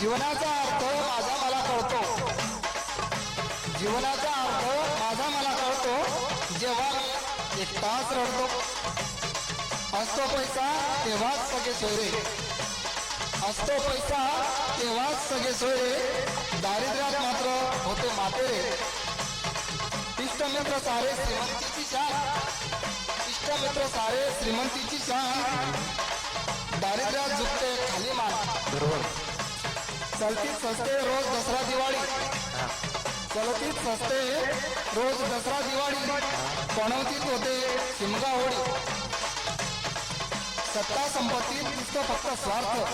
जीवनाचा अर्थ. माझा मला कळतो. जीवनाचा अर्थ माझा मला कळतो. जेव्हा एक तास रडतो. असतो पैसा तेव्हाच सगळे सोयरे. असतो पैसा तेव्हाच सगळे सोयरे. दारिद्र्यात मात्र होते मातेरे इष्टमित्र सारे श्रीमंतीची शान. इष्टमित्र सारे श्रीमंतीची शान. दारिद्र्यात झुकते खाली मान बरोबर. चलतीत सस्ते रोज दसरा दिवाळी. चलतीत सस्ते रोज दसरा दिवाळी. पणवतीत होते शिमगा होळी. सत्ता संपत्तीत दिसतो फक्त स्वार्थ.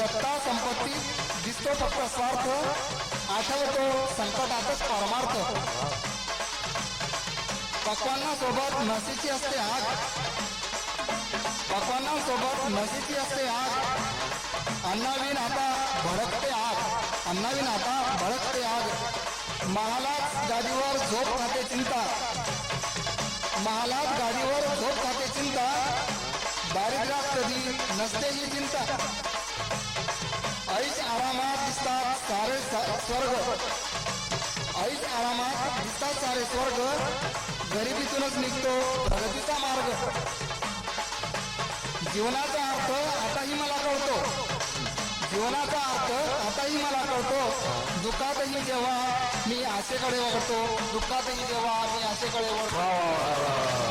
सत्ता संपत्तीत दिसतो फक्त स्वार्थ. आठवतो संकटातच परमार्थ. पक्वांना नशीची असते आग. पक्वांना सोबत असते आग अण्णावीन आता भडकते आग अण्णावीन आता भडकते आग महालात गादीवर झोप खाते चिंता. महालात गादीवर झोप खाते चिंता. दारिद्र्यात कधी नसते ही चिंता. ऐश आरामात दिसतात सारे स्वर्ग. ऐश आरामात दिसतात सारे स्वर्ग. गरिबीतूनच निघतो प्रगतीचा मार्ग. जीवनाचा अर्थ आताही मला कळतो. जीवनाचा अर्थ आताही मला कळतो. दुःखातही जेव्हा मी आशेकडे वळतो दुःखातही जेव्हा मी आशेकडे वळतो.